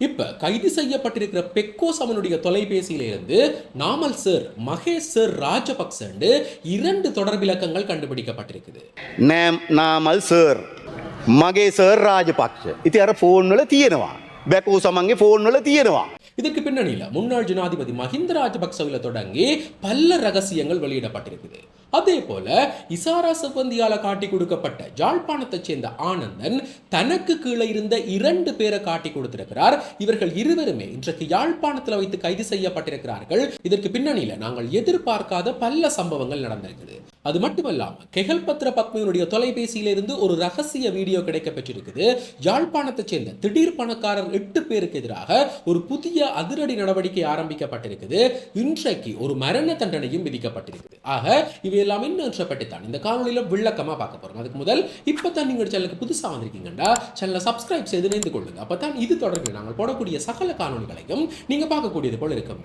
இப்போ கைது செய்யப்பட்டிருக்கிற பெக்கோஸ் அவனுடைய தொலைபேசியிலிருந்து நாமல் சார் மகேஷ் சார் ராஜபக்சண்டு இரண்டு தொடர்பிலக்கங்கள் கண்டுபிடிக்கப்பட்டிருக்குது. நாமல் சார் மகேஷ் சார் ராஜபக்ச இது யார ஃபோன்ல தீயனவா? பெக்கோஸ் அங்கே ஃபோன்ல தீயனவா? இதற்கு பின்னணியில் முன்னாள் ஜனாதிபதி மஹிந்த ராஜபக்சவில் தொடங்கி பல ரகசியங்கள் வெளியிடப்பட்டிருக்குது. அதே போல இசாரா சிப்பந்தியால காட்டி கொடுக்கப்பட்ட ஜாழ்ப்பாணத்தைச் சேர்ந்த ஆனந்தன் தனக்கு கீழே இருந்த இரண்டு பேரை காட்டி கொடுத்திருக்கிறார். இவர்கள் இருவருமே இன்றைக்கு யாழ்ப்பாணத்தில் வைத்து கைது செய்யப்பட்டிருக்கிறார்கள். இதற்கு பின்னணியில நாங்கள் எதிர்பார்க்காத பல சம்பவங்கள் நடந்திருக்குது. அது மட்டுமல்லாம கெகல்பத்ர பத்மியினுடைய தொலைபேசியிலிருந்து ஒரு ரகசிய வீடியோ கிடைக்க பெற்றிருக்குது யாழ்ப்பாணத்தைச் சேர்ந்த திடீர் பணக்காரர் எட்டு பேருக்கு எதிராக ஒரு புதிய அதிரடி நடவடிக்கை ஆரம்பிக்கப்பட்டிருக்குது. இன்றைக்கு ஒரு மரண தண்டனையும் விதிக்கப்பட்டிருக்குது. ஆக இவையெல்லாம் இன்னும் பற்றித்தான் இந்த காணொலியில விளக்கமா பார்க்க போறோம். அதுக்கு முதல் இப்பதான் நீங்க சேனலுக்கு புதுசா வந்திருக்கீங்கன்னா சேனலை சப்ஸ்கிரைப் செய்து இணைந்து கொள்ளுங்க. அப்பதான் இது தொடர்பில் நாங்கள் போடக்கூடிய சகல காணொலிகளையும் நீங்க பார்க்கக்கூடியது போல இருக்கும்.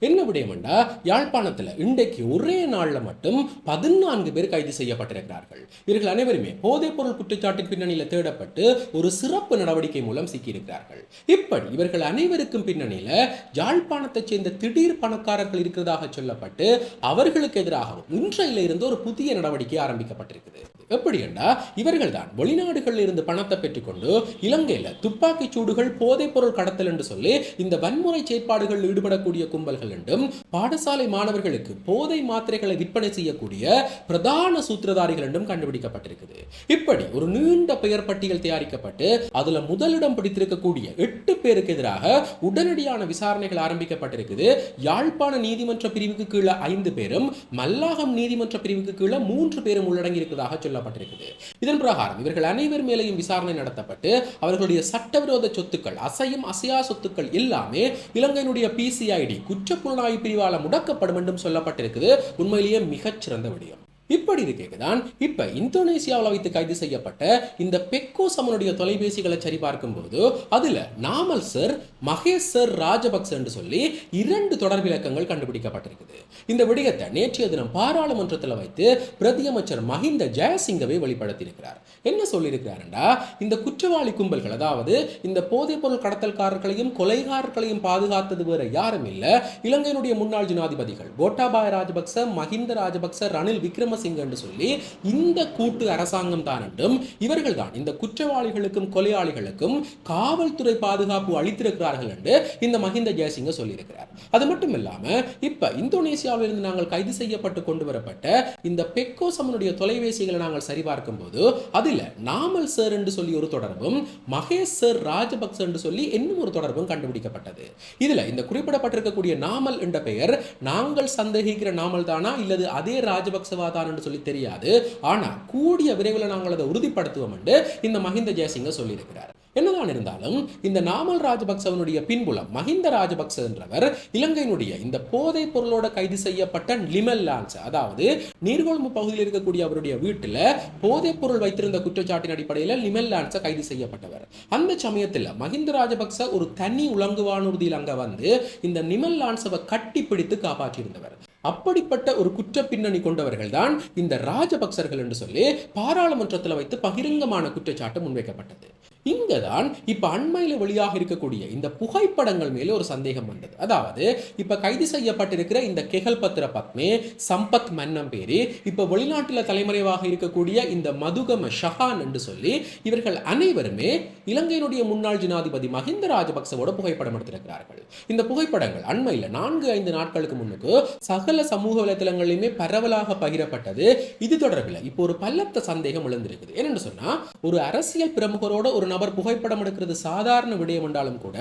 என்ன விடயம்டா? யாழ்ப்பாணத்தில் இன்றைக்கு ஒரே நாளில் மட்டும் பதினான்கு பேர் கைது செய்யப்பட்டிருக்கிறார்கள். இவர்கள் அனைவருமே போதைப்பொருள் குற்றச்சாட்டின் பின்னணியில் தேடப்பட்டு ஒரு சிறப்பு நடவடிக்கை மூலம் சிக்கியிருக்கிறார்கள். இப்படி இவர்கள் அனைவருக்கும் பின்னணியில் யாழ்ப்பாணத்தைச் சேர்ந்த திடீர் பணக்காரர்கள் இருக்கிறதாக சொல்லப்பட்டு அவர்களுக்கு எதிராகவும் இன்றையிலிருந்து ஒரு புதிய நடவடிக்கை ஆரம்பிக்கப்பட்டிருக்குது. எப்படி என்றா இவர்கள் தான் வெளிநாடுகளில் இருந்து பணத்தை பெற்றுக்கொண்டு இலங்கையில் துப்பாக்கி சூடுகள் போதைப்பொருள் கடத்தல் என்று சொல்லி இந்த வன்முறை செயற்பாடுகளில் ஈடுபடக்கூடிய கும்பல்கள் என்றும் பாடசாலை மாணவர்களுக்கு போதை மாத்திரைகளை விற்பனை செய்யக்கூடிய பிரதான சூத்திரதாரிகள் என்றும் கண்டுபிடிக்கப்பட்டிருக்குது. இப்படி ஒரு நீண்ட பெயர் பட்டியல் தயாரிக்கப்பட்டு அதுல முதலிடம் பிடித்திருக்கக்கூடிய எட்டு பேருக்கு எதிராக உடனடியான விசாரணைகள் ஆரம்பிக்கப்பட்டிருக்குது. யாழ்ப்பாண நீதிமன்ற பிரிவுக்கு கீழே ஐந்து பேரும் மல்லாகம் நீதிமன்ற பிரிவுக்கு கீழே மூன்று பேரும் உள்ளடங்கி இருக்கிறதாக சொல்லப்பட்டிருக்குது. இதன் பிரகாரம் இவர்கள் அனைவர் மேலேயும் விசாரணை நடத்தப்பட்டு அவர்களுடைய சட்டவிரோத சொத்துக்கள் அசையும் அசையா சொத்துக்கள் எல்லாமே இலங்கையினுடைய பிசிஐடி குற்ற புலனாய்வு பிரிவால முடக்கப்படும் என்றும் சொல்லப்பட்டிருக்குது. உண்மையிலேயே மிகச்சிறந்த விடயம். இப்படி இருக்கேதான் இப்ப இந்தோனேசியாவில் வைத்து கைது செய்யப்பட்ட இந்த பெக்கோ சமனுடைய தொலைபேசிகளை சரி பார்க்கும்போது அதுல நாமல் சர் மகேஷ் சர் ராஜபக்ச என்று சொல்லி இரண்டு தொடர்பிலக்கங்கள் கண்டுபிடிக்கப்பட்டிருக்குது. இந்த விடயத்தை நேற்றைய தினம் பாராளுமன்றத்தில் வைத்து பிரதியமைச்சர் மஹிந்த ஜெயசிங்கவை வெளிப்படுத்தியிருக்கிறார். என்ன சொல்லியிருக்கிறாருண்டா? இந்த குற்றவாளி கும்பல்கள் அதாவது இந்த போதைப்பொருள் கடத்தல்காரர்களையும் கொலைகாரர்களையும் பாதுகாத்தது வேற யாரும் இல்லை. இலங்கையினுடைய முன்னாள் ஜனாதிபதிகள் கோட்டாபாய ராஜபக்ச மஹிந்த ராஜபக்ச ரணில் விக்ரம விக்ரமசிங்க என்று சொல்லி இந்த கூட்டு அரசாங்கம் தான் என்றும் இவர்கள் தான் இந்த குற்றவாளிகளுக்கும் கொலையாளிகளுக்கும் காவல்துறை பாதுகாப்பு அளித்திருக்கிறார்கள் என்று இந்த மஹிந்த ஜெயசிங்க சொல்லியிருக்கிறார். அது மட்டும் இல்லாம இப்ப இந்தோனேசியாவிலிருந்து நாங்கள் கைது செய்யப்பட்டு கொண்டு வரப்பட்ட இந்த பெக்கோ சமனுடைய தொலைபேசிகளை நாங்கள் சரிபார்க்கும் போது அதுல நாமல் சார் என்று சொல்லி ஒரு தொடர்பும் மகேஷ் சார் ராஜபக்ச என்று சொல்லி இன்னும் ஒரு தொடர்பும் கண்டுபிடிக்கப்பட்டது. இதுல இந்த குறிப்பிடப்பட்டிருக்கக்கூடிய நாமல் என்ற பெயர் நாங்கள் சந்தேகிக்கிற நாமல் தானா இல்லது அதே ராஜபக்சவா தான் என்று சொல்லி தெரியாது. ஆனால் கூடிய விரைவில் நாங்கள் அதை உறுதிப்படுத்துவோம் என்று இந்த மஹிந்த ஜெயசிங்க சொல்லியிருக்கிறார். என்னதான் இருந்தாலும் இந்த நாமல் ராஜபக்சவனுடைய பின்புலம் மஹிந்த ராஜபக்ச என்றவர் இலங்கையினுடைய இந்த போதை பொருளோட கைது செய்யப்பட்ட லிமல் லான்ஸ். அதாவது நீர்கொழும்பு பகுதியில் இருக்கக்கூடிய அவருடைய வீட்டில் போதைப் பொருள் வைத்திருந்த குற்றச்சாட்டின் அடிப்படையில் லிமல் லான்ஸை கைது செய்யப்பட்டவர். அந்த சமயத்தில் மஹிந்த ராஜபக்ச ஒரு தனி உலங்குவானூர்தியில் அங்க வந்து இந்த நிமல் லான்ஸவை கட்டி பிடித்து காப்பாற்றியிருந்தவர். அப்படிப்பட்ட ஒரு குற்ற பின்னணி கொண்டவர்கள் தான் இந்த ராஜபக்சர்கள் என்று சொல்லி பாராளுமன்றத்தில் வைத்து பகிரங்கமான குற்றச்சாட்டு முன்வைக்கப்பட்டது. இங்கதான் இப்ப அண்மையில வெளியாக இருக்கக்கூடிய இந்த புகைப்படங்கள் மேல ஒரு சந்தேகம் வந்தது. அதாவது இப்போ கைது செய்யப்பட்டிருக்கிற இந்த கெகல் பத்திர பத்மே சம்பத் மன்னம் பேரி இப்போ வெளிநாட்டில் தலைமறைவாக இருக்கக்கூடிய இந்த மதுகம ஷஹான் என்று சொல்லி இவர்கள் அனைவருமே இலங்கையினுடைய முன்னாள் ஜனாதிபதி மஹிந்த ராஜபக்சவோட புகைப்படம் எடுத்திருக்கிறார்கள். இந்த புகைப்படங்கள் அண்மையில நான்கு ஐந்து நாட்களுக்கு முன்னுக்கு சகல சமூக வலைதளங்களிலுமே பரவலாக பகிரப்பட்டது. இது தொடர்பில் இப்போ ஒரு பல்லத்த சந்தேகம் எழுந்திருக்குது. என்னன்னு சொன்னா ஒரு அரசியல் பிரமுகரோட ஒரு நபர் புகைப்படம் எடுக்கிறது சாதாரண விடயம் என்றாலும் கூட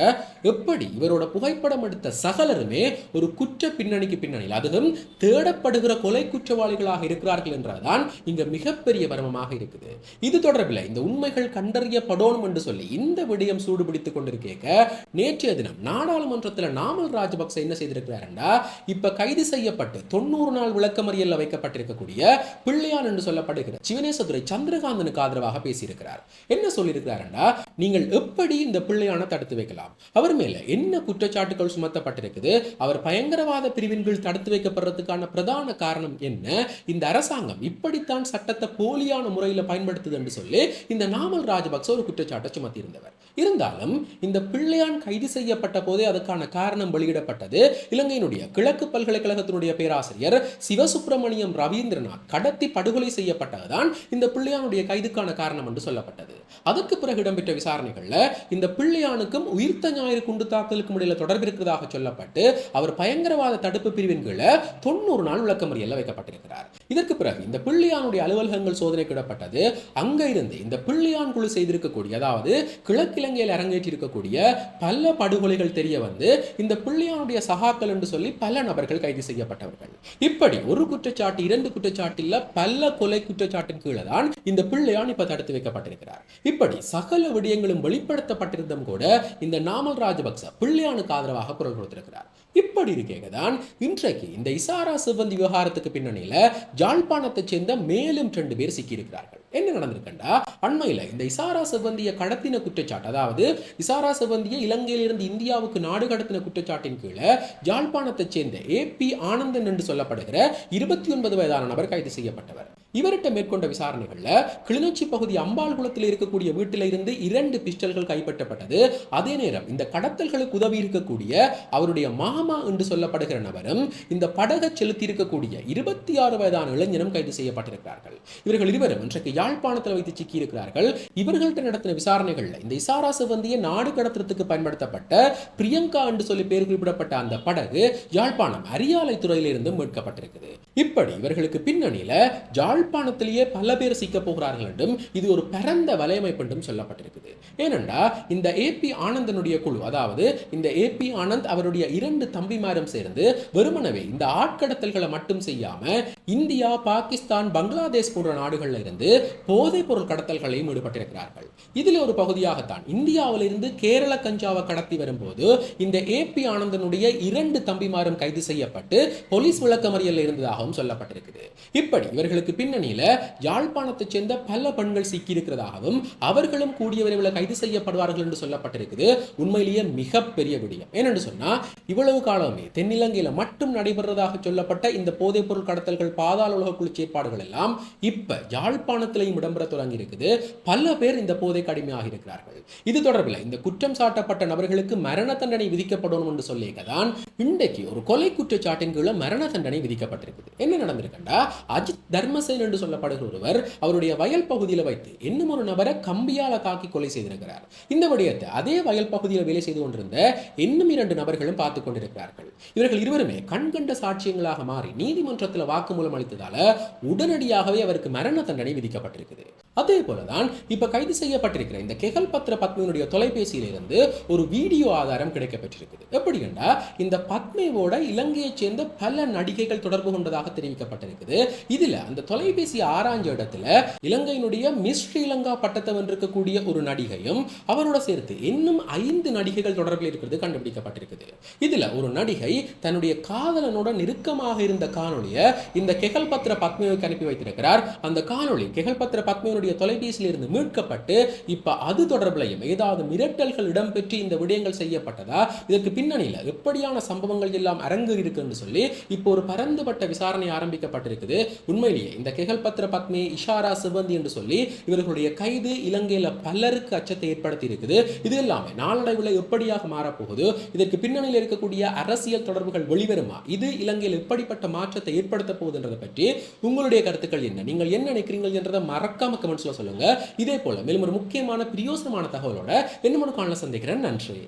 எப்படி இவரோட புகைப்படம் எடுத்த சகலருமே ஒரு குற்ற பின்னணிக்கு பின்னணியில் அதுவும் தேடப்படுகிற கொலை குற்றவாளிகளாக இருக்கிறார்கள் என்றால்தான் இங்க மிகப்பெரிய மர்மமாக இருக்குது. இது தொடர்பில் இந்த உண்மைகள் கண்டறியப்படணும் என்று சொல்லி இந்த விடயம் சூடுபிடித்துக் கொண்டிருக்க நேற்றைய தினம் நாடாளுமன்றத்தில் நாமல் ராஜபக்ச என்ன செய்திருக்கிறார் என்றா இப்ப கைது செய்யப்பட்டு தொண்ணூறு நாள் விளக்கமறியல் வைக்கப்பட்டிருக்கக்கூடிய பிள்ளையான் என்று சொல்லப்படுகிற சிவனேசதுரை சந்திரகாந்தனுக்கு ஆதரவாக பேசியிருக்கிறார். என்ன சொல்லியிருக்கிறார் சொல்லியிருக்கிறாருன்னா நீங்கள் எப்படி இந்த பிள்ளையான தடுத்து வைக்கலாம்? அவர் மேல என்ன குற்றச்சாட்டுகள் சுமத்தப்பட்டிருக்குது? அவர் பயங்கரவாத பிரிவின் கீழ் தடுத்து வைக்கப்படுறதுக்கான பிரதான காரணம் என்ன? இந்த அரசாங்கம் இப்படித்தான் சட்டத்தை போலியான முறையில் பயன்படுத்துது என்று சொல்லி இந்த நாமல் ராஜபக்ச ஒரு குற்றச்சாட்டை சுமத்தியிருந்தவர். இருந்தாலும் இந்த பிள்ளையான் கைது செய்யப்பட்ட போதே அதுக்கான காரணம் வெளியிடப்பட்டது. இலங்கையினுடைய கிழக்கு பல்கலைக்கழகத்தினுடைய பேராசிரியர் சிவசுப்பிரமணியம் ரவீந்திரநாத் கடத்தி படுகொலை செய்யப்பட்டதுதான் இந்த பிள்ளையானுடைய கைதுக்கான காரணம் என்று சொல்லப்பட்டது. அதற்கு பிறகு இடம்பெற்ற விசாரணைகளில் இந்த பிள்ளையானுக்கும் உயிர்த்த ஞாயிறு குண்டு தாக்குதலுக்கும் இடையில தொடர்பு இருக்கிறதாக சொல்லப்பட்டு அவர் பயங்கரவாத தடுப்பு பிரிவின் கீழே தொண்ணூறு நாள் விளக்கமறியல்ல வைக்கப்பட்டிருக்கிறார். இதற்கு பிறகு இந்த பிள்ளையானுடைய அலுவலகங்கள் சோதனைக்கிடப்பட்டது அங்க இருந்து இந்த பிள்ளையான் குழு செய்திருக்கக்கூடிய அதாவது கிழக்கிழங்கையில் அரங்கேற்றிருக்கக்கூடிய பல படுகொலைகள் தெரிய வந்து இந்த பிள்ளையானுடைய சகாக்கள் என்று சொல்லி பல நபர்கள் கைது செய்யப்பட்டவர்கள். இப்படி ஒரு குற்றச்சாட்டு இரண்டு குற்றச்சாட்டில் பல கொலை குற்றச்சாட்டின் கீழே தான் இந்த பிள்ளையான் இப்ப தடுத்து வைக்கப்பட்டிருக்கிறார். இப்படி சகல விடயங்களும் வெளிப்படுத்தப்பட்டிருந்தும் கூட இந்த நாமல் ராஜபக்ச பிள்ளையானுக்கு ஆதரவாக குரல் கொடுத்திருக்கிறார். இப்படி இருக்கேங்க தான் இன்றைக்கு இந்த இசாரா சிவந்தி விவகாரத்துக்கு பின்னணியில் ஜாழ்ப்பாணத்தைச் சேர்ந்த மேலும் ரெண்டு பேர் சிக்கியிருக்கிறார்கள். என்ன நடந்திருக்கண்டா? அண்மையில் இந்த இசாரா சிவந்தியை கடத்தின குற்றச்சாட்டு அதாவது இசாரா சிவந்தியை இலங்கையிலிருந்து இந்தியாவுக்கு நாடு கடத்தின குற்றச்சாட்டின் கீழே ஜாழ்ப்பாணத்தைச் சேர்ந்த ஏ பி ஆனந்தன் என்று சொல்லப்படுகிற இருபத்தி ஒன்பது வயதான நபர் கைது செய்யப்பட்டவர். இவர்கிட்ட மேற்கொண்ட விசாரணைகள்ல கிளிநொச்சி பகுதி அம்பாள் குளத்தில் இருக்கக்கூடிய வீட்டில இருந்து இரண்டு பிஸ்டல்கள் கைப்பற்றப்பட்டது. அதே நேரம் இந்த கடத்தல்களுக்கு உதவி இருக்கக்கூடிய அவருடைய மாமா என்று சொல்லப்படுகிற நபரும் இந்த படக செலுத்தியிருக்கக்கூடிய இருபத்தி ஆறு வயதான இளைஞரும் கைது செய்யப்பட்டிருக்கிறார்கள். இவர்கள் இருவரும் இன்றைக்கு யாழ்ப்பாணத்தில் வைத்து சிக்கியிருக்கிறார்கள். இவர்கள்ட்ட நடத்தின விசாரணைகள்ல இந்த இசாரா சிவந்தியை நாடு கடத்துறதுக்கு பயன்படுத்தப்பட்ட பிரியங்கா என்று சொல்லி பேர் குறிப்பிடப்பட்ட அந்த படகு யாழ்ப்பாணம் அரியாலை துறையிலிருந்து மீட்கப்பட்டிருக்குது. இப்படி இவர்களுக்கு பின்னணியில யாழ்ப்பாணத்திலேயே பல பேர் சிக்க போகிறார்கள் என்றும் இது ஒரு பரந்த வலையமைப்பு என்றும் சொல்லப்பட்டிருக்குது. ஏனென்றா இந்த ஏபி ஆனந்தனுடைய குழு அதாவது இந்த ஏபி ஆனந்த் அவருடைய இரண்டு தம்பிமாரும் சேர்ந்து வெறுமனவே இந்த ஆட்கடத்தல்களை மட்டும் செய்யாம இந்தியா பாகிஸ்தான் பங்களாதேஷ் போன்ற நாடுகளில் இருந்து போதைப் பொருள் கடத்தல்களையும் ஈடுபட்டிருக்கிறார்கள். இதில் ஒரு பகுதியாகத்தான் இந்தியாவிலிருந்து கேரள கஞ்சாவை கடத்தி வரும்போது இந்த ஏ பி ஆனந்தனுடைய இரண்டு தம்பிமாரும் கைது செய்யப்பட்டு போலீஸ் விளக்கமறியல் இருந்ததாகவும் சொல்லப்பட்டிருக்குது. இப்படி இவர்களுக்கு பின்னணியில யாழ்ப்பாணத்தைச் சேர்ந்த பல பெண்கள் சிக்கியிருக்கிறதாகவும் அவர்களும் கூடிய விரைவில் கைது செய்யப்படுவார்கள் என்று சொல்லப்பட்டிருக்குது. உண்மையிலேயே மிகப்பெரிய விடயம். ஏனென்று சொன்னா இவ்வளவு காலமே தென்னிலங்கையில் மட்டும் நடைபெறதாக சொல்லப்பட்ட இந்த போதைப் பொருள் கடத்தல்கள் பாதாள உலக குளிர்ச்சி ஏற்பாடுகள் எல்லாம் இப்ப யாழ்ப்பாணத்திலையும் இடம்பெற தொடங்கி இருக்குது பல பேர் இந்த போதை கடுமையாக இருக்கிறார்கள். இது தொடர்பில் இந்த குற்றம் சாட்டப்பட்ட நபர்களுக்கு மரண தண்டனை விதிக்கப்படணும் என்று சொல்லியதான் இன்றைக்கு ஒரு கொலை குற்றச்சாட்டின் கீழே மரண தண்டனை விதிக்கப்பட்டிருக்குது. என்ன நடந்திருக்கண்டா? அஜித் தர்மசேன் என்று சொல்லப்படுகிற ஒருவர் அவருடைய வயல் பகுதியில் வைத்து இன்னும் ஒரு நபரை கம்பியால தாக்கி கொலை செய்திருக்கிறார். இந்த விடயத்தை அதே வயல் பகுதியில் வேலை செய்து கொண்டிருந்த இன்னும் இரண்டு நபர்களும் பார்த்து கொண்டிருக்கிறார்கள் இவர்கள் இருவருமே கண்கண்ட சாட்சியங்களாக மாறி நீதிமன்றத்தில் வாக்குமூலம் அளித்ததால உடனடியாகவே அவருக்கு மரண தண்டனை விதிக்கப்பட்டிருக்குது. அதே போலதான் இப்ப கைது செய்யப்பட்டிருக்கிற இந்த கெகல் பத்ர பத்மியினுடைய தொலைபேசியிலிருந்து ஒரு வீடியோ ஆதாரம் கிடைக்கப்பட்டிருக்குது எப்படி என்றா இந்த பத்மேவோட இலங்கையைச் சேர்ந்த பல நடிகைகள் தொடர்பு கொண்டதாக தெரிவிக்கப்பட்டிருக்குது. இதுல அந்த தொலைபேசி ஆராய்ஞ்ச இடத்துல இலங்கையினுடைய மிஸ் ஸ்ரீலங்கா பட்டத்தை வென்றிருக்கக்கூடிய ஒரு நடிகையும் அவரோட சேர்த்து இன்னும் ஐந்து நடிகைகள் தொடர்பில் இருக்கிறது கண்டுபிடிக்கப்பட்டிருக்குது. இதுல ஒரு நடிகை தன்னுடைய காதலனோட நெருக்கமாக இருந்த காணொளியை இந்த கெகல் பத்ர பத்மேவுக்கு அனுப்பி வைத்திருக்கிறார். அந்த காணொளி கெகல் பத்ர அவருடைய தொலைபேசியில் இருந்து மீட்கப்பட்டு இப்ப அது தொடர்பிலையும் ஏதாவது மிரட்டல்கள் இடம்பெற்று இந்த விடயங்கள் செய்யப்பட்டதா? இதற்கு பின்னணியில் எப்படியான சம்பவங்கள் எல்லாம் அரங்கு இருக்குன்னு சொல்லி இப்போ ஒரு பரந்துபட்ட விசாரணை ஆரம்பிக்கப்பட்டிருக்குது. உண்மையிலேயே இந்த கெகல் பத்ர பத்மி இஷாரா சிவந்தி என்று சொல்லி இவர்களுடைய கைது இலங்கையில பலருக்கு அச்சத்தை ஏற்படுத்தி இருக்குது இது எல்லாமே நாளடைவில் எப்படியாக மாறப்போகுது? இதற்கு பின்னணியில் இருக்கக்கூடிய அரசியல் தொடர்புகள் வெளிவருமா? இது இலங்கையில் எப்படிப்பட்ட மாற்றத்தை ஏற்படுத்த போகுதுன்றதை பற்றி உங்களுடைய கருத்துக்கள் என்ன? நீங்கள் என்ன நினைக்கிறீர்கள் என்றதை மறக்காம கமெண்ட்ஸில் சொல்லுங்க. இதே போல மேலும் ஒரு முக்கியமான பிரியோசனமான தகவலோட இன்னும் ஒரு காணல சந்திக்கிறேன். நன்றி.